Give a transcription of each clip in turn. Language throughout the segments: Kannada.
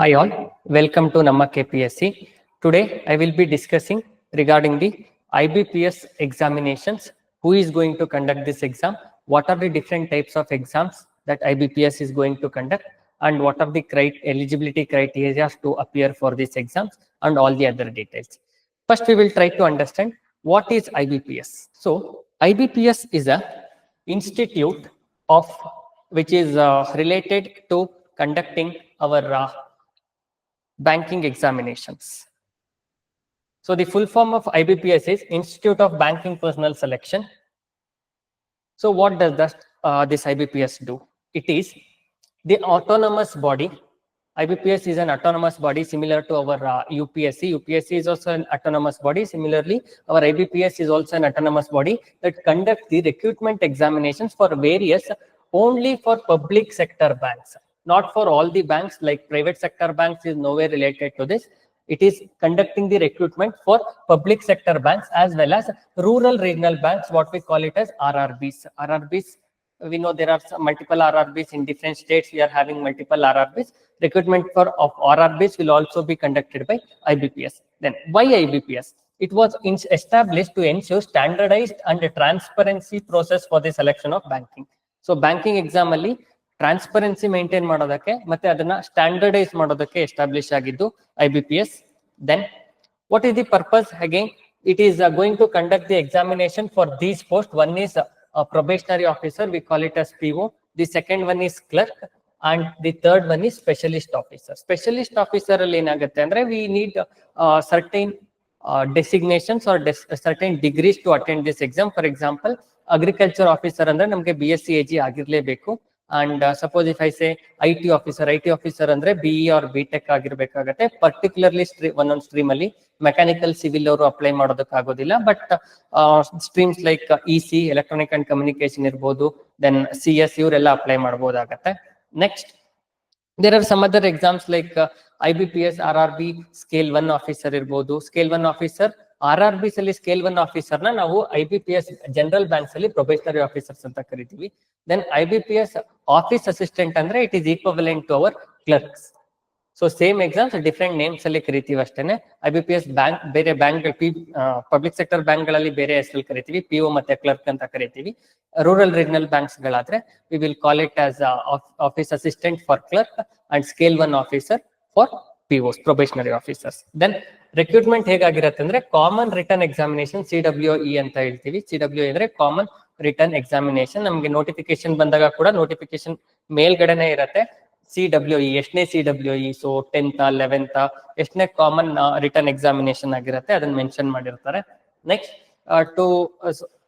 Hi all, welcome to Namma KPSC. Today I will be discussing regarding the IBPS examinations. Who is going to conduct this exam? What are the different types of exams that IBPS is going to conduct? And what are the cri- eligibility criteria to appear for these exams and all the other details. First, we will try to understand what is IBPS. So, IBPS is a institute of which is uh, related to conducting our uh, banking examinations. So the full form of IBPS is Institute of Banking Personnel Selection. So what does that, uh, this IBPS do? It is the autonomous body. IBPS is an autonomous body similar to our uh, UPSC. UPSC is also an autonomous body. Similarly, our IBPS is also an autonomous body that conducts the recruitment examinations for various only for public sector banks not for all the banks, like private sector banks is nowhere related to this. It is conducting the recruitment for public sector banks as well as rural regional banks, what we call it as RRBs. RRBs, we know there are multiple RRBs in different states. We are having multiple RRBs. Recruitment for of RRBs will also be conducted by IBPS. Then why IBPS? it was established to ensure standardized and transparency process for the selection of banking. So banking exam only. Transparency maintain ಮಾಡೋದಕ್ಕೆ ಮತ್ತೆ ಅದನ್ನ ಸ್ಟ್ಯಾಂಡರ್ಡೈಸ್ ಮಾಡೋದಕ್ಕೆ ಎಸ್ಟಾಬ್ಲಿಷ್ ಆಗಿದ್ದು I B P S then what is the purpose again it is going to conduct the examination for these post one is probationary officer we call it as P O the second one is clerk and the third one is specialist officer specialist officer ಅಲ್ಲಿ ಏನಾಗುತ್ತೆ ಅಂದ್ರೆ we need certain designations or certain degrees to attend this exam for example agriculture officer ಅಂದ್ರೆ ನಮಗೆ B S C A G ಆಗಿರ್ಲೇಬೇಕು. And suppose if I say I T officer I T officer ಅಂದ್ರೆ ಬಿ ಆರ್ ಬಿ ಟೆಕ್ ಆಗಿರ್ಬೇಕಾಗತ್ತೆ. ಪರ್ಟಿಕ್ಯುಲರ್ಲಿ ಸ್ಟ್ರೀ ಒಂದೊಂದು ಸ್ಟ್ರೀಮ್ ಅಲ್ಲಿ ಮೆಕ್ಯಾನಿಕಲ್ ಸಿವಿಲ್ ಅವರು ಅಪ್ಲೈ ಮಾಡೋದಕ್ಕೆ ಆಗೋದಿಲ್ಲ. But streams like E C electronic and communication ಇರ್ಬೋದು. ದೆನ್ ಸಿ ಎಸ್ ಇವರೆಲ್ಲ apply ಮಾಡಬಹುದಾಗತ್ತೆ next there are some other exams like I B P S R R B scale one officer ಇರ್ಬೋದು. Scale one officer R R Bs ಅಲ್ಲಿ ಸ್ಕೇಲ್ ಒನ್ ಆಫೀಸರ್ನ ನಾವು I B P S general banks ಅಲ್ಲಿ ಪ್ರೊಬೇಷನರಿ ಆಫೀಸರ್ಸ್ ಅಂತ ಕರಿತೀವಿ. Then I B P S office assistant ಅಂದ್ರೆ it is equivalent to our clerks so same exams different names ಅಲ್ಲಿ ಕರಿತೀವಿ ಅಷ್ಟೇನೆ. I B P S bank ಬೇರೆ ಬ್ಯಾಂಕ್ ಪಿ ಪಬ್ಲಿಕ್ ಸೆಕ್ಟರ್ ಬ್ಯಾಂಕ್ಗಳಲ್ಲಿ ಬೇರೆ ಹೆಸರಲ್ಲಿ ಕರಿತೀವಿ. ಪಿ ಒ ಮತ್ತೆ ಕ್ಲರ್ಕ್ ಅಂತ ಕರಿತೀವಿ. Rural regional banks ಗಳಾದ್ರೆ we will call it as office assistant for clerk and scale one officer for P Os probationary officers then recruitment ಹೇಗಾಗಿರುತ್ತೆ ಅಂದ್ರೆ common written examination C W E ಅಂತ ಹೇಳ್ತೀವಿ. ಸಿ ಡಬ್ಲ್ಯೂ ಅಂದ್ರೆ ಕಾಮನ್ ರಿಟರ್ನ್ ಎಕ್ಸಾಮಿನೇಷನ್ ನಮಗೆ ನೋಟಿಫಿಕೇಶನ್ ಬಂದಾಗ ಕೂಡ ನೋಟಿಫಿಕೇಶನ್ ಮೇಲ್ಗಡೆನೆ ಇರುತ್ತೆ. ಸಿ ಡಬ್ಲ್ಯೂ ಇ ಎಷ್ಟನೇ C W E so tenth eleventh ಎಷ್ಟನೇ ಕಾಮನ್ ರಿಟರ್ನ್ ಎಕ್ಸಾಮಿನೇಷನ್ ಆಗಿರುತ್ತೆ, ಅದನ್ನ ಮೆನ್ಷನ್ ಮಾಡಿರ್ತಾರೆ. Next to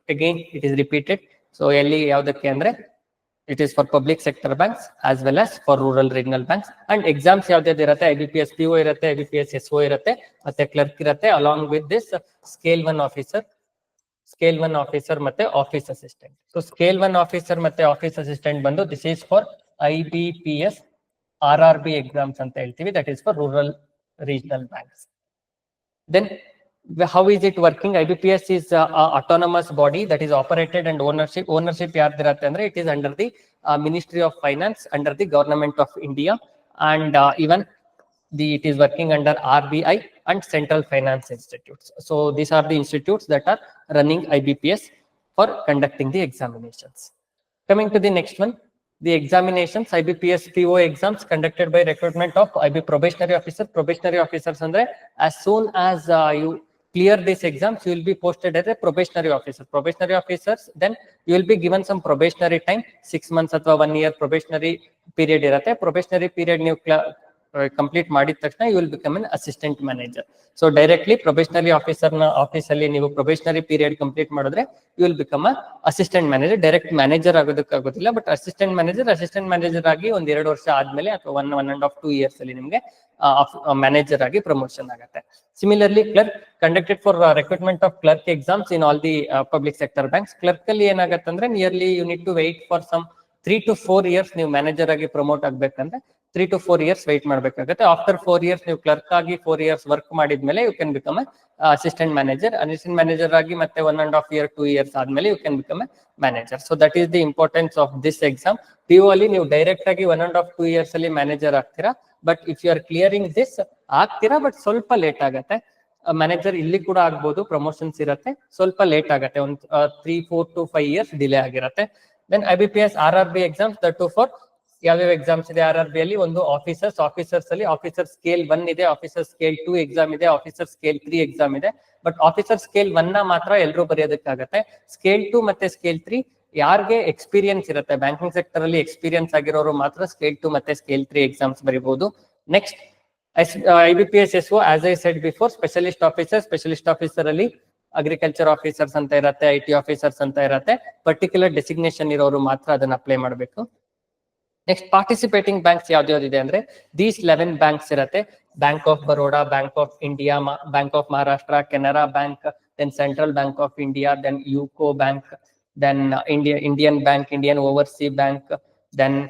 again it is repeated so ಎಲ್ಲಿ, ಯಾವ್ದಕ್ಕೆ ಅಂದ್ರೆ it is for public sector banks as well as for rural regional banks and exams ಯಾವ್ದಾವ್ದು ಇರುತ್ತೆ I B P S P O ಇರುತ್ತೆ I B P S S O ಇರುತ್ತೆ, ಮತ್ತೆ ಕ್ಲರ್ಕ್ ಇರುತ್ತೆ along with this scale one officer scale one officer ಮತ್ತೆ office assistant so scale one officer ಮತ್ತೆ ಆಫೀಸ್ ಅಸಿಸ್ಟೆಂಟ್ ಬಂದು this is for I B P S R R B exams ಅಂತ ಹೇಳ್ತೀವಿ. That is for rural regional banks then wh- how is it working? IBPS is uh, an autonomous body that is operated and ownership. Ownership Yardhiratandra, it is under the uh, Ministry of Finance, under the Government of India, and uh, even the, it is working under RBI and Central Finance Institutes. So these are the institutes that are running IBPS for conducting the examinations. Coming to the next one, the examinations, IBPS PO exams conducted by recruitment of IB probationary officer. Probationary officers, Andre, as soon as uh, you clear this exams you will be posted as a probationary officer probationary officers then you will be given some probationary time 6 months ಅಥವಾ 1 year probationary period ಇರುತ್ತೆ probationary period ನೀವು ಕಂಪ್ಲೀಟ್ ಮಾಡಿದ ತಕ್ಷಣ you will become an assistant manager so directly probationary ಆಫೀಸರ್ನ office ನೀವು ಪ್ರೊಬೇಷನರಿ ಪೀರಿಯಡ್ ಕಂಪ್ಲೀಟ್ ಮಾಡಿದ್ರೆ you will become a assistant manager direct manager ಆಗೋದಕ್ಕೆ ಆಗೋದಿಲ್ಲ but assistant manager assistant manager ಆಗಿ ಒಂದ್ ಎರಡು ವರ್ಷ ಆದ್ಮೇಲೆ ಅಥವಾ one one and half two years ಅಲ್ಲಿ ನಿಮಗೆ ಮ್ಯಾನೇಜರ್ ಆಗಿ ಪ್ರಮೋಷನ್ ಆಗುತ್ತೆ. Similarly clerk conducted for recruitment of clerk exams in all the public sector banks clerk ಅಲ್ಲಿ ಏನಾಗುತ್ತೆ ಅಂದ್ರೆ nearly you need to wait for some three to four years ನೀವು ಮ್ಯಾನೇಜರ್ ಆಗಿ ಪ್ರಮೋಟ್ ಆಗ್ಬೇಕಂದ್ರೆ three to four years wait ಮಾಡಬೇಕಾಗುತ್ತೆ. ಆಫ್ಟರ್ ಫೋರ್ ಇಯರ್ಸ್ ನೀವು ಕ್ಲರ್ಕ್ ಆಗಿ ಫೋರ್ ಇಯರ್ಸ್ ವರ್ಕ್ ಮಾಡಿದ್ಮೇಲೆ you can become assistant manager assistant manager ಆಗಿ ಮತ್ತೆ one and half year two years ಆದ್ಮೇಲೆ you can become manager so that is the importance of this exam P O ಅಲ್ಲಿ ನೀವು ಡೈರೆಕ್ಟ್ ಆಗಿ one and half two years ಅಲ್ಲಿ ಮ್ಯಾನೇಜರ್ ಆಗ್ತೀರಾ? But if you are clearing this ಆಗ್ತೀರಾ? ಬಟ್ ಸ್ವಲ್ಪ ಲೇಟ್ ಆಗತ್ತೆ. ಮ್ಯಾನೇಜರ್ ಇಲ್ಲಿ ಕೂಡ ಆಗ್ಬೋದು ಪ್ರಮೋಷನ್ಸ್ ಇರುತ್ತೆ. ಸ್ವಲ್ಪ ಲೇಟ್ ಆಗುತ್ತೆ. ಒಂದು three four to five years delay ಆಗಿರುತ್ತೆ. Then I B P S R R B exams that too for ಯಾವ್ಯಾವ ಎಕ್ಸಾಮ್ಸ್ ಇದೆ ಆರ್ ಆರ್ ಬಿ ಅಲ್ಲಿ ಒಂದು ಆಫೀಸರ್ಸ್ ಆಫೀಸರ್ಸ್ ಅಲ್ಲಿ ಆಫೀಸರ್ ಸ್ಕೇಲ್ ಒನ್ ಇದೆ ಆಫೀಸರ್ ಸ್ಕೇಲ್ ಟೂ ಎಕ್ಸಾಮ್ ಇದೆ ಆಫೀಸರ್ ಸ್ಕೇಲ್ ತ್ರೀ ಎಕ್ಸಾಮ್ ಇದೆ. ಬಟ್ ಆಫೀಸರ್ ಸ್ಕೇಲ್ ಒನ್ನ ಮಾತ್ರ ಎಲ್ಲರೂ ಬರೆಯೋದಕ್ಕಾಗತ್ತೆ. ಸ್ಕೇಲ್ ಟೂ ಮತ್ತೆ ಸ್ಕೇಲ್ ತ್ರೀ ಯಾರಿಗೆ ಎಕ್ಸ್ಪೀರಿಯನ್ಸ್ ಇರುತ್ತೆ? ಬ್ಯಾಂಕಿಂಗ್ ಸೆಕ್ಟರ್ ಅಲ್ಲಿ ಎಕ್ಸ್ಪೀರಿಯನ್ಸ್ ಆಗಿರೋರು ಮಾತ್ರ ಸ್ಕೇಲ್ ಟೂ ಮತ್ತೆ scale three exams ಬರೀಬಹುದು next I B P S S as I said before specialist officer specialist officer ಅಲ್ಲಿ ಅಗ್ರಿಕಲ್ಚರ್ ಆಫೀಸರ್ಸ್ ಅಂತ ಇರತ್ತೆ ಐ ಟಿ ಆಫೀಸರ್ಸ್ ಅಂತ ಇರತ್ತೆ. ಪರ್ಟಿಕ್ಯುಲರ್ ಡೆಸಿಗ್ನೇಷನ್ ಇರೋರು ಮಾತ್ರ ಅದನ್ನ ಅಪ್ಲೈ ಮಾಡಬೇಕು. ನೆಕ್ಸ್ಟ್ ಪಾರ್ಟಿಸಿಪೇಟಿಂಗ್ ಬ್ಯಾಂಕ್ಸ್ ಯಾವ್ದು ಇದೆ ಅಂದ್ರೆ ದೀಸ್ ಲೆವೆನ್ ಬ್ಯಾಂಕ್ಸ್ ಇರತ್ತೆ. Bank of Baroda bank of India bank of Maharashtra Canara bank then central bank of India then UCO bank then India Indian bank Indian overseas bank then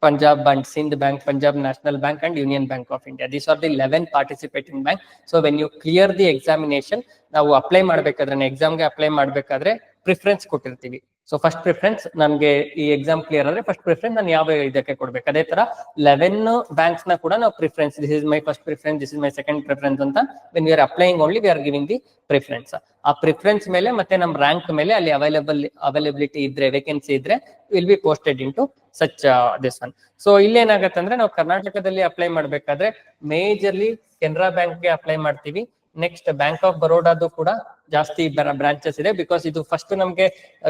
Punjab Bank, Sind bank Punjab national bank and union bank of India these are the 11 participating bank so when you clear the examination, ನಾವು ಅಪ್ಲೈ ಮಾಡ್ಬೇಕಾದ್ರೆ ಎಕ್ಸಾಮ್ಗೆ ಅಪ್ಲೈ ಮಾಡ್ಬೇಕಾದ್ರೆ ಪ್ರಿಫರೆನ್ಸ್ ಕೊಟ್ಟಿರ್ತೀವಿ. ಸೊ ಫಸ್ಟ್ ಪ್ರಿಫರೆನ್ಸ್ ನಮಗೆ ಈ ಎಕ್ಸಾಮ್ ಕ್ಲಿಯರ್ ಆದ್ರೆ ಫಸ್ಟ್ ಪ್ರಿಫರೆನ್ಸ್ ನಾನು ಯಾವ ಇದಕ್ಕೆ ಕೊಡ್ಬೇಕು? ಅದೇ ತರ ಲೆವೆನ್ ಬ್ಯಾಂಕ್ಸ್ನ ಕೂಡ ನಾವು preference this is my first preference this is my second preference ಅಂತ when we are applying only we are giving the preference ಆ ಪ್ರಿಫರೆನ್ಸ್ ಮೇಲೆ ಮತ್ತೆ ನಮ್ಮ ರ್ಯಾಂಕ್ ಮೇಲೆ ಅಲ್ಲಿ ಅವೈಲೇಬಲ್ ಅವೈಲೇಬಿಲಿಟಿ ಇದ್ರೆ ವೇಕೆನ್ಸಿ ಇದ್ರೆ will be posted in to such this one so ಇಲ್ಲಿ ಏನಾಗುತ್ತೆ ಅಂದ್ರೆ ನಾವು ಕರ್ನಾಟಕದಲ್ಲಿ ಅಪ್ಲೈ ಮಾಡ್ಬೇಕಾದ್ರೆ ಮೇಜರ್ಲಿ ಕೆನರಾ ಬ್ಯಾಂಕ್ಗೆ ಅಪ್ಲೈ ಮಾಡ್ತೀವಿ. ನೆಕ್ಸ್ಟ್ ಬ್ಯಾಂಕ್ ಆಫ್ ಬರೋಡಾದು ಕೂಡ ಜಾಸ್ತಿ ಬ್ರಾಂಚಸ್ ಇದೆ ಬಿಕಾಸ್ ಇದು ಫಸ್ಟ್ ನಮ್ಗೆ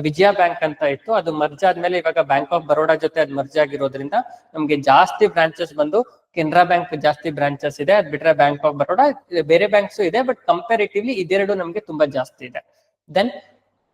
ವಿಜಯ ಬ್ಯಾಂಕ್ ಅಂತ ಇತ್ತು. ಅದು ಮರ್ಜ್ ಆದ್ಮೇಲೆ ಇವಾಗ ಬ್ಯಾಂಕ್ ಆಫ್ ಬರೋಡಾ ಜೊತೆ ಅದು ಮರ್ಜ್ ಆಗಿರೋದ್ರಿಂದ ನಮ್ಗೆ ಜಾಸ್ತಿ ಬ್ರಾಂಚಸ್ ಬಂದು ಕೆನರಾ ಬ್ಯಾಂಕ್ ಜಾಸ್ತಿ ಬ್ರಾಂಚಸ್ ಇದೆ. ಅದ್ ಬಿಟ್ರೆ ಬ್ಯಾಂಕ್ ಆಫ್ ಬರೋಡಾ ಬೇರೆ ಬ್ಯಾಂಕ್ಸ್ ಇದೆ ಬಟ್ ಕಂಪೇರಿಟಿವ್ಲಿ ಇದೆರಡು ನಮ್ಗೆ ತುಂಬಾ ಜಾಸ್ತಿ ಇದೆ. Then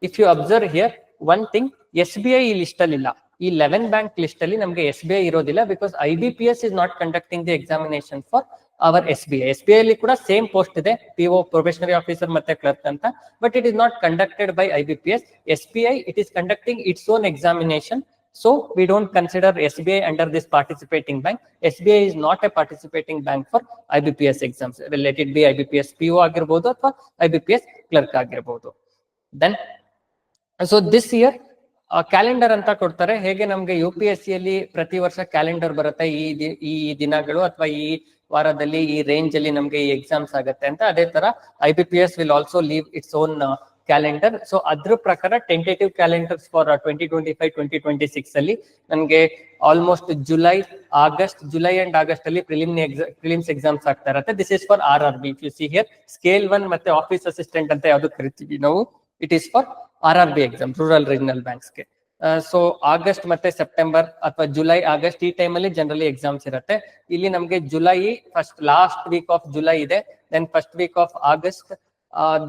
if you observe here one thing S B I ಈ ಲಿಸ್ಟ್ ಅಲ್ಲಿ ಇಲ್ಲ. ಈ ಲೆವೆನ್ ಬ್ಯಾಂಕ್ ಲಿಸ್ಟ್ ಅಲ್ಲಿ ನಮ್ಗೆ ಎಸ್ ಬಿ ಐ ಇರೋದಿಲ್ಲ because I B P S is not conducting the examination for our S B I S B I ಅಲ್ಲಿ ಕೂಡ ಸೇಮ್ ಪೋಸ್ಟ್ ಇದೆ ಪಿ ಒ ಪ್ರೊಫೆಷನರಿ ಆಫೀಸರ್ ಮತ್ತೆ ಕ್ಲರ್ಕ್ ಅಂತ. But it is not conducted by I B P S S B I it is conducting its own examination so we don't consider S B I under this participating bank S B I is not a participating bank for I B P S exams related B I B P S P O ಆಗಿರ್ಬೋದು ಅಥವಾ I B P S clerk ಆಗಿರ್ಬೋದು. Then so this year calendar ಅಂತ ಕೊಡ್ತಾರೆ. ಹೇಗೆ ನಮ್ಗೆ ಯು ಪಿ ಎಸ್ ಸಿ ಪ್ರತಿ ವರ್ಷ ಕ್ಯಾಲೆಂಡರ್ ಬರುತ್ತೆ. ಈ ಈ ದಿನಗಳು ಅಥವಾ ಈ ವಾರದಲ್ಲಿ ಈ ರೇಂಜ್ ಅಲ್ಲಿ ನಮ್ಗೆ ಈ ಎಕ್ಸಾಮ್ಸ್ ಆಗುತ್ತೆ ಅಂತ ಅದೇ ತರ I B P S will also leave its own calendar so ಅದ್ರ ಪ್ರಕಾರ tentative calendars for twenty twenty five twenty twenty six ಅಲ್ಲಿ ನನ್ಗೆ almost July August July and August ಅಲ್ಲಿ ಪ್ರಿಲಿಮ್ ಪ್ರಿಲಿಮ್ಸ್ ಎಕ್ಸಾಮ್ಸ್ ಆಗ್ತಾ ಇರುತ್ತೆ. This is for R R B you see here scale one ಮತ್ತೆ ಆಫೀಸ್ ಅಸಿಸ್ಟೆಂಟ್ ಅಂತ ಯಾವ್ದು ಕರಿತೀವಿ ನಾವು it is for R R B exam rural regional ಬ್ಯಾಂಕ್ಸ್ಗೆ so August ಮತ್ತೆ ಸೆಪ್ಟೆಂಬರ್ ಅಥವಾ ಜುಲೈ ಆಗಸ್ಟ್ ಈ ಟೈಮ್ ಅಲ್ಲಿ ಜನರಲಿ ಎಕ್ಸಾಮ್ಸ್ ಇರುತ್ತೆ. ಇಲ್ಲಿ ನಮಗೆ July first last week of July ಇದೆ then first week of August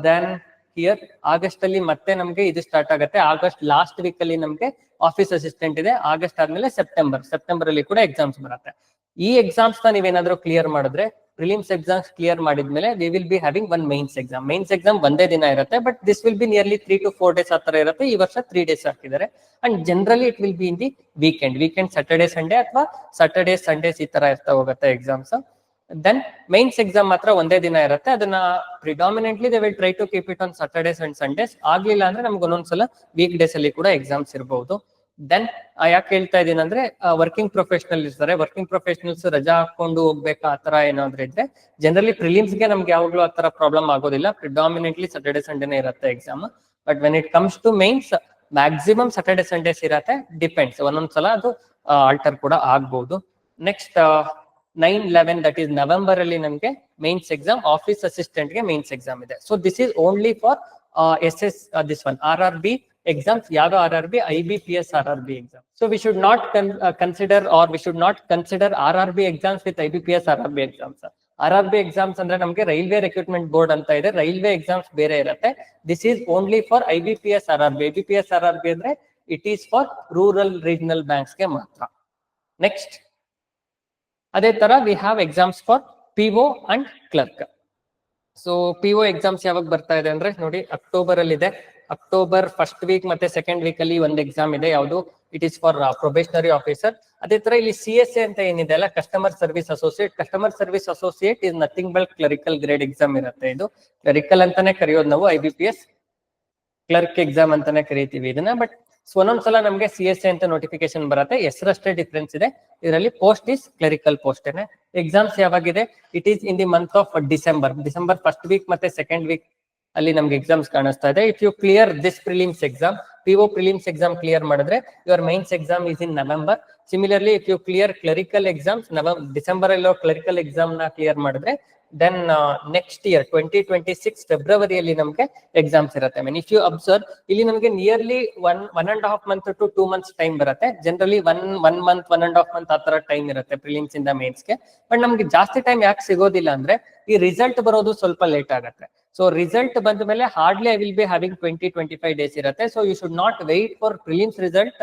then here August ಅಲ್ಲಿ ಮತ್ತೆ ನಮಗೆ ಇದು ಸ್ಟಾರ್ಟ್ ಆಗುತ್ತೆ. ಆಗಸ್ಟ್ ಲಾಸ್ಟ್ ವೀಕ್ ಅಲ್ಲಿ ನಮಗೆ ಆಫೀಸ್ ಅಸಿಸ್ಟೆಂಟ್ ಇದೆ ಆಗಸ್ಟ್ ಆದ್ಮೇಲೆ ಸೆಪ್ಟೆಂಬರ್ ಸೆಪ್ಟೆಂಬರ್ ಅಲ್ಲಿ ಕೂಡ ಎಕ್ಸಾಮ್ಸ್ ಬರುತ್ತೆ. ಈ ಎಕ್ಸಾಮ್ಸ್ನ ನೀವೇನಾದ್ರೂ ಕ್ಲಿಯರ್ ಮಾಡಿದ್ರೆ ಪ್ರಿಲಿಮ್ಸ್ ಎಕ್ಸಾಮ್ಸ್ ಕ್ಲಿಯರ್ ಮಾಡಿದ್ಮೇಲೆ we will be having one mains exam mains exam ಒಂದೇ ದಿನ ಇರುತ್ತೆ but this will be nearly three to four days ಆತರ ಇರುತ್ತೆ. ಈ ವರ್ಷ ತ್ರೀ ಡೇಸ್ ಹಾಕಿದ್ದಾರೆ. And generally it will be in the weekend weekend Saturday Sunday ಅಥವಾ ಸ್ಯಾಟರ್ಡೇ ಸಂಡೇಸ್ ಈ ತರ ಇರ್ತಾ ಹೋಗುತ್ತೆ ಎಕ್ಸಾಮ್ಸ್ ದೆನ್ ಮೈನ್ಸ್ ಎಕ್ಸಾಮ್ ಮಾತ್ರ ಒಂದೇ ದಿನ ಇರುತ್ತೆ. ಅದನ್ನ predominantly they will try to keep it on Saturdays and Sundays ಆಗ್ಲಿಲ್ಲ ಅಂದ್ರೆ ನಮ್ಗೆ ಒಂದೊಂದ್ಸಲ ವೀಕ್ ಡೇಸ್ ಅಲ್ಲಿ ಕೂಡ ಎಕ್ಸಾಮ್ಸ್ ಇರಬಹುದು ದೆನ್ ಯಾಕೆ ಹೇಳ್ತಾ ಇದ್ದೀನಿ ಅಂದ್ರೆ ವರ್ಕಿಂಗ್ ಪ್ರೊಫೆಷನಲ್ ಇರ್ತಾರೆ. ವರ್ಕಿಂಗ್ ಪ್ರೊಫೆಷನಲ್ಸ್ ರಜಾ ಹಾಕೊಂಡು ಹೋಗ್ಬೇಕಾ ಆತರ ಏನಾದ್ರು ಇದ್ರೆ ಜನರಲಿ ಪ್ರಿಲಿಮ್ಸ್ಗೆ ನಮ್ಗೆ ಯಾವಾಗ್ಲೂ ಆತರ ಪ್ರಾಬ್ಲಮ್ ಆಗೋದಿಲ್ಲ. ಪ್ರಿಡಾಮಿನೆಂಟ್ಲಿ ಸ್ಯಾಟರ್ಡೇ ಸಂಡೇನೆ ಇರುತ್ತೆ exam but when it comes to mains maximum Saturday Sundays ಇರತ್ತೆ. ಡಿಪೆಂಡ್ಸ್ ಒಂದೊಂದ್ಸಲ ಅದು ಆಲ್ಟರ್ ಕೂಡ ಆಗ್ಬಹುದು next nine eleven that is November ಅಲ್ಲಿ ನಮ್ಗೆ ಮೈನ್ಸ್ ಎಕ್ಸಾಮ್ ಆಫೀಸ್ ಅಸಿಸ್ಟೆಂಟ್ಗೆ ಮೈನ್ಸ್ ಎಕ್ಸಾಮ್ ಇದೆ. So this is only for S S this one R R B exams ಯಾವ R R B I B P S R R B exam so we should not consider R we should not consider R R B exams with I B P S R R B exams R R B exams ಅಂದ್ರೆ ನಮಗೆ ರೈಲ್ವೆ ರಿಕ್ರೂಟ್ಮೆಂಟ್ ಬೋರ್ಡ್ ಅಂತ ಇದೆ. ರೈಲ್ವೆ ಎಕ್ಸಾಮ್ಸ್ ಬೇರೆ ಇರುತ್ತೆ. This is only for I B P S R R B I B P S R R B ಅಂದ್ರೆ it is for rural regional ಬ್ಯಾಂಕ್ಸ್ಗೆ ಮಾತ್ರ. ನೆಕ್ಸ್ಟ್ ಅದೇ ತರ we have exams for P O and clerk so P O exams ಯಾವಾಗ ಬರ್ತಾ ಇದೆ ಅಂದ್ರೆ ನೋಡಿ ಅಕ್ಟೋಬರ್ ಅಲ್ಲಿ ಇದೆ ಅಕ್ಟೋಬರ್ ಫಸ್ಟ್ ವೀಕ್ ಮತ್ತೆ ಸೆಕೆಂಡ್ ವೀಕ್ ಅಲ್ಲಿ ಒಂದು ಎಕ್ಸಾಮ್ ಇದೆ, ಯಾವುದು? It is for probationary officer ಅದೇ ತರ ಇಲ್ಲಿ ಸಿ ಎಸ್ ಎ ಅಂತ ಏನಿದೆ ಅಲ್ಲ customer service associate customer service associate is nothing but clerical grade exam ಇರುತ್ತೆ ಇದು. ಕ್ಲರಿಕಲ್ ಅಂತಾನೆ ಕರೆಯೋದು ನಾವು I B P S clerk exam ಅಂತಾನೆ ಕರಿತೀವಿ ಇದನ್ನ. ಬಟ್ ಒಂದೊಂದ್ಸಲ ನಮಗೆ ಸಿ ಎಸ್ ಎ ಅಂತ ನೋಟಿಫಿಕೇಶನ್ ಬರುತ್ತೆ. ಹೆಸರಷ್ಟೇ ಡಿಫ್ರೆನ್ಸ್ ಇದೆ. ಇದರಲ್ಲಿ post is clerical post exams ಯಾವಾಗಿದೆ? It is in the month of December December first week ಮತ್ತೆ ಸೆಕೆಂಡ್ ವೀಕ್ ಅಲ್ಲಿ ನಮ್ಗೆ ಎಕ್ಸಾಮ್ಸ್ ಕಾಣಿಸ್ತಾ ಇದೆ. If you clear this prelims exam P prelims exam clear ಮಾಡಿದ್ರೆ your mains exam is in November similarly if you clear clerical exams November December ಅಲ್ಲಿರೋ ಕ್ಲರಿಕಲ್ ಎಕ್ಸಾಮ್ನ ಕ್ಲಿಯರ್ ಮಾಡಿದ್ರೆ then next year twenty twenty six ಫೆಬ್ರವರಿಯಲ್ಲಿ ನಮಗೆ ಎಕ್ಸಾಮ್ಸ್ ಇರುತ್ತೆ. ಮೀನ್ ಇಫ್ ಯು ಅಬ್ಸರ್ವ್ ಇಲ್ಲಿ ನಮಗೆ nearly one one and half month to two months time ಬರುತ್ತೆ. Generally one one month one and half month ಆ ತರ ಟೈಮ್ ಇರುತ್ತೆ ಪ್ರಿಲಿಮ್ಸ್ ಇಂದ ಮೇನ್ಸ್ಗೆ ಬಟ್ ನಮ್ಗೆ ಜಾಸ್ತಿ ಟೈಮ್ ಯಾಕೆ ಸಿಗೋದಿಲ್ಲ ಅಂದ್ರೆ, ಈ ರಿಸಲ್ಟ್ ಬರೋದು ಸ್ವಲ್ಪ ಲೇಟ್ ಆಗುತ್ತೆ. ಸೊ ರಿಸಲ್ಟ್ ಬಂದ ಮೇಲೆ hardly I will be having twenty twenty five days ಇರುತ್ತೆ so you should not wait for prelims result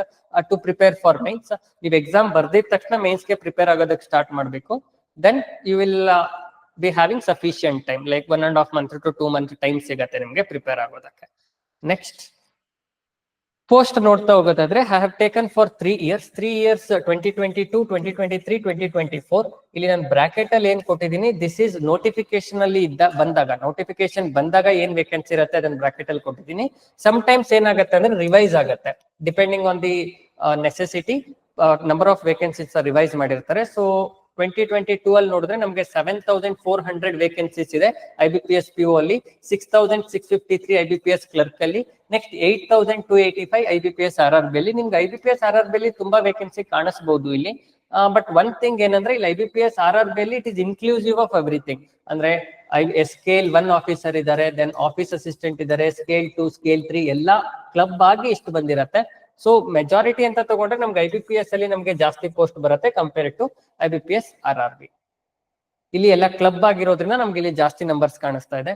to prepare for mains ನೀವು ಎಕ್ಸಾಮ್ ಬರ್ದಿದ ತಕ್ಷಣ ಮೈನ್ಸ್ಗೆ ಪ್ರಿಪೇರ್ ಆಗೋದಕ್ಕೆ ಸ್ಟಾರ್ಟ್ ಮಾಡಬೇಕು. Then you will be having sufficient time like one and half month to two month time ಸಿಗತ್ತೆ ನಿಮಗೆ ಪ್ರಿಪೇರ್ ಆಗೋದಕ್ಕೆ. ನೆಕ್ಸ್ಟ್ ಪೋಸ್ಟ್ ನೋಡ್ತಾ ಹೋಗೋದಾದ್ರೆ I have taken for three years three years twenty twenty two twenty twenty three twenty twenty four ಇಲ್ಲಿ ನಾನು ಬ್ರಾಕೆಟ್ ಅಲ್ಲಿ ಏನ್ ಕೊಟ್ಟಿದ್ದೀನಿ? ದಿಸ್ ಇಸ್ ನೋಟಿಫಿಕೇಶನ್ ಅಲ್ಲಿ ಇದ್ದ ಬಂದಾಗ ನೋಟಿಫಿಕೇಶನ್ ಬಂದಾಗ ಏನ್ ವೇಕೆನ್ಸಿ ಇರುತ್ತೆ ಅದನ್ನ ಬ್ರಾಕೆಟ್ ಅಲ್ಲಿ ಕೊಟ್ಟಿದ್ದೀನಿ. ಸಮ್ ಟೈಮ್ಸ್ ಏನಾಗುತ್ತೆ ಅಂದ್ರೆ ರಿವೈಸ್ ಆಗುತ್ತೆ depending on the necessity number of vacancies revise ಮಾಡಿರ್ತಾರೆ. ಸೊ ಟ್ವೆಂಟಿ ಟ್ವೆಂಟಿ ಟೂ ಅಲ್ಲಿ ನೋಡಿದ್ರೆ ನಮಗೆ seven thousand four hundred vacancies ಇದೆ I B P S P ಅಲ್ಲಿ six thousand six fifty three I B P S clerk ಅಲ್ಲಿ next eight thousand two eighty five I B P S R R B ಅಲ್ಲಿ. ನಿಮ್ಗೆ I B P S R R B ಅಲ್ಲಿ ತುಂಬಾ ವೇಕೆನ್ಸಿ ಕಾಣಿಸಬಹುದು ಇಲ್ಲಿ. ಬಟ್ ಒನ್ ಥಿಂಗ್ ಏನಂದ್ರೆ ಇಲ್ಲಿ I B P S R R B ಅಲ್ಲಿ it is inclusive of everything ಅಂದ್ರೆ ಐ ಸ್ಕೇಲ್ ಒನ್ ಆಫೀಸರ್ ಇದ್ದಾರೆ ದೆನ್ ಆಫೀಸ್ ಅಸಿಸ್ಟೆಂಟ್ ಇದ್ದಾರೆ ಸ್ಕೇಲ್ ಟು ಸ್ಕೇಲ್ ತ್ರೀ ಎಲ್ಲ ಕ್ಲಬ್ ಆಗಿ ಇಷ್ಟು ಬಂದಿರತ್ತೆ. ಸೊ ಮೆಜಾರಿಟಿ ಅಂತ ತಗೊಂಡ್ರೆ ನಮ್ಗೆ ಐ ಬಿ ಪಿ ಎಸ್ ಅಲ್ಲಿ ನಮ್ಗೆ ಜಾಸ್ತಿ ಪೋಸ್ಟ್ ಬರುತ್ತೆ compare to I B P S R R B ಇಲ್ಲಿ ಎಲ್ಲ ಕ್ಲಬ್ ಆಗಿರೋದ್ರಿಂದ ನಮ್ಗೆ ಇಲ್ಲಿ ಜಾಸ್ತಿ ನಂಬರ್ಸ್ ಕಾಣಿಸ್ತಾ ಇದೆ.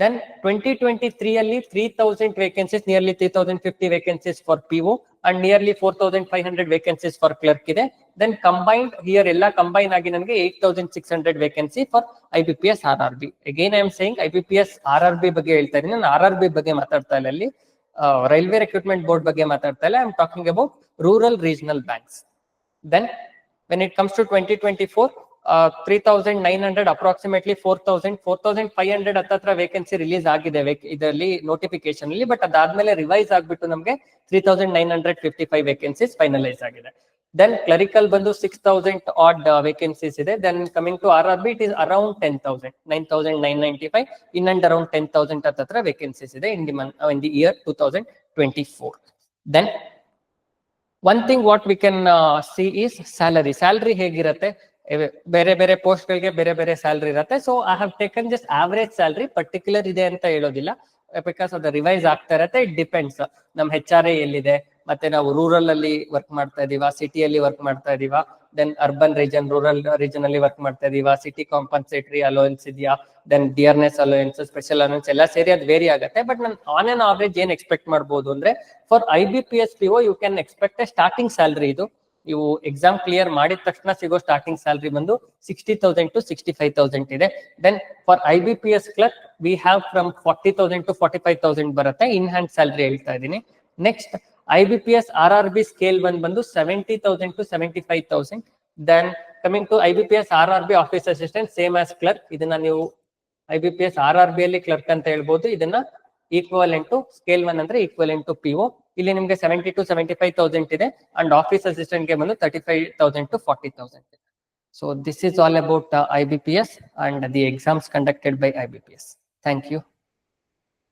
ದೆನ್ ಟ್ವೆಂಟಿ ಟ್ವೆಂಟಿ ತ್ರೀ ಅಲ್ಲಿ three thousand vacancies nearly three thousand fifty vacancies for P O and nearly four thousand five hundred vacancies for clerk ಇದೆ. ದೆನ್ ಕಂಬೈನ್ಡ್ ಹಿಯರ್ ಎಲ್ಲ ಕಂಬೈನ್ ಆಗಿ ನನಗೆ eight thousand six hundred vacancy for I B P S R R B again I am saying I B P S R R B ಬಗ್ಗೆ ಹೇಳ್ತಾ ಇದ್ದೀನಿ. ನಾನು ಆರ್ ಆರ್ ಬಿ ಬಗ್ಗೆ ಮಾತಾಡ್ತಾ ಇಲ್ಲ ಅಲ್ಲಿ. ರೈಲ್ವೆ ರೆಕ್ರೂಟ್ಮೆಂಟ್ ಬೋರ್ಡ್ ಬಗ್ಗೆ ಮಾತಾಡ್ತಾ ಇಲ್ಲ I am talking about rural regional banks then when it comes to twenty twenty four three thousand nine hundred approximately four thousand four thousand five hundred ಹತ್ತತ್ರ ವೇಕೆನ್ಸಿ ರಿಲೀಸ್ ಆಗಿದೆ. ಇದರಲ್ಲಿ ನೋಟಿಫಿಕೇಶನ್ ಅಲ್ಲಿ ಬಟ್ ಅದಾದ್ಮೇಲೆ ರಿವೈಸ್ ಆಗ್ಬಿಟ್ಟು ನಮಗೆ three thousand nine hundred fifty five vacancies finalise ಆಗಿದೆ. ದೆನ್ ಕ್ಲರಿಕಲ್ ಬಂದು ಸಿಕ್ಸ್ ತೌಸಂಡ್ ಆಡ್ ವೇಕೆನ್ಸೀಸ್ ಇದೆ. Then coming to R R B it is around ten thousand nine thousand nine ninety five in and around ten thousand ಹತ್ತತ್ರ ವೇಕೆನ್ಸೀಸ್ ಇದೆ in the Mann in the year two thousand twenty four then one thing what we can see is salary salary ಹೇಗಿರುತ್ತೆ? ಬೇರೆ ಬೇರೆ ಪೋಸ್ಟ್ ಗಳಿಗೆ ಬೇರೆ ಬೇರೆ ಸ್ಯಾಲರಿ ಇರುತ್ತೆ. So I have taken just average salary particular ಇದೆ ಅಂತ ಹೇಳೋದಿಲ್ಲ. ಬಿಕಾಸ್ ಅದು ರಿವೈಸ್ ಆಗ್ತಾ ಇರತ್ತೆ ಇಟ್ ಡಿಪೆಂಡ್ಸ್ ನಮ್ ಹೆಚ್ ಆರ್ ಎಲ್ಲಿದೆ? ಮತ್ತೆ ನಾವು ರೂರಲ್ ಅಲ್ಲಿ ವರ್ಕ್ ಮಾಡ್ತಾ ಇದೀವ ಸಿಟಿಯಲ್ಲಿ ವರ್ಕ್ ಮಾಡ್ತಾ ಇದೀವ then urban region rural region ಅಲ್ಲಿ ವರ್ಕ್ ಮಾಡ್ತಾ ಇದೀವ ಸಿಟಿ ಕಾಂಪನ್ಸೇಟರಿ ಅಲೋಯನ್ಸ್ ಇದೆಯಾ then dearness allowance special allowance ಎಲ್ಲ ಸೇರಿ ಅದು ವೇರಿ ಆಗುತ್ತೆ. ಬಟ್ ನಾನು ಆನ್ ಅನ್ ಆವರೇಜ್ ಏನ್ ಎಕ್ಸ್ಪೆಕ್ಟ್ ಮಾಡ್ಬೋದು ಅಂದ್ರೆ for I B P S P O you can expect a starting salary ಇದು. ನೀವು ಎಕ್ಸಾಮ್ ಕ್ಲಿಯರ್ ಮಾಡಿದ ತಕ್ಷಣ ಸಿಗೋ ಸ್ಟಾರ್ಟಿಂಗ್ ಸ್ಯಾಲರಿ ಬಂದು sixty thousand to sixty five thousand ಇದೆ. Then for I B P S clerk we have from forty thousand to forty five thousand ಬರುತ್ತೆ. ಇನ್ ಹ್ಯಾಂಡ್ ಸ್ಯಾಲರಿ ಹೇಳ್ತಾ ಇದ್ದೀನಿ. Next I B P S R R B scale ಬಂದ್ ಬಂದು seventy thousand to seventy five thousand then coming to I B P S R R B office assistant same as clerk ಇದನ್ನ ನೀವು I B P S R R B ಅಲ್ಲಿ ಕ್ಲರ್ಕ್ ಅಂತ ಹೇಳ್ಬೋದು. ಇದನ್ನ ಈಕ್ವಲೆಂಟ್ ಟು ಸ್ಕೇಲ್ ಒನ್ ಅಂದ್ರೆ ಈಕ್ವಲೆಂಟ್ ಟು ಪಿ ಒ ಇಲ್ಲಿ ನಿಮಗೆ seventy to seventy five thousand ಇದೆ. ಅಂಡ್ ಆಫೀಸ್ ಅಸಿಸ್ಟೆಂಟ್ಗೆ ಬಂದು thirty five thousand to forty thousand so this is all about I B P S and the exams conducted by I B P S thank you